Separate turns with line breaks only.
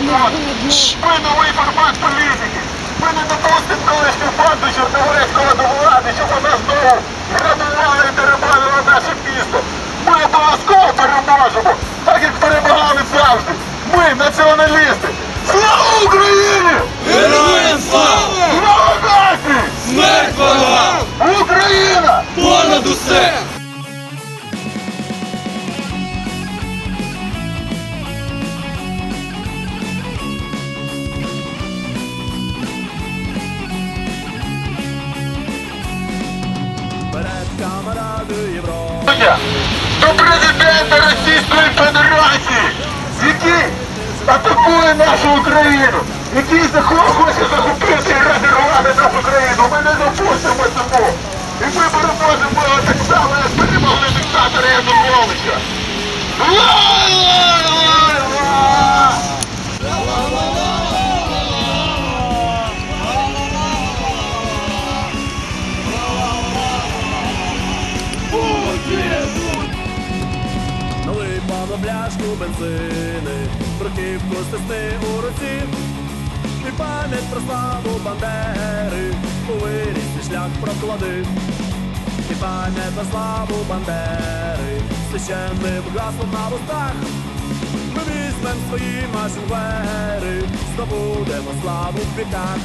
Ми новий формат політики. Ми не допустимо колишню банду Чорногорецького до влади, щоб вона знову грабувала і перебавили наше місто. Ми обов'язково переможемо, так як перемагали завжди. Ми націоналісти.
Перед камарадою Європи
до президента Російської Федерації, який атакує нашу Україну, який хоче захопити і розірвати нашу країну. Ми не допустимо цього. І ми переможемо так само, як перемогли диктатора Януковича. Ла-ла-ла-ла!
Пляшку бензини, бруківку стисни у руці, і пам'ять про славу Бандери, у вирісний шлях проклади, і пам'ять про славу Бандери, священним гаслом на вустах. Ми візьмем свої машингвери, здобудемо славу в віках.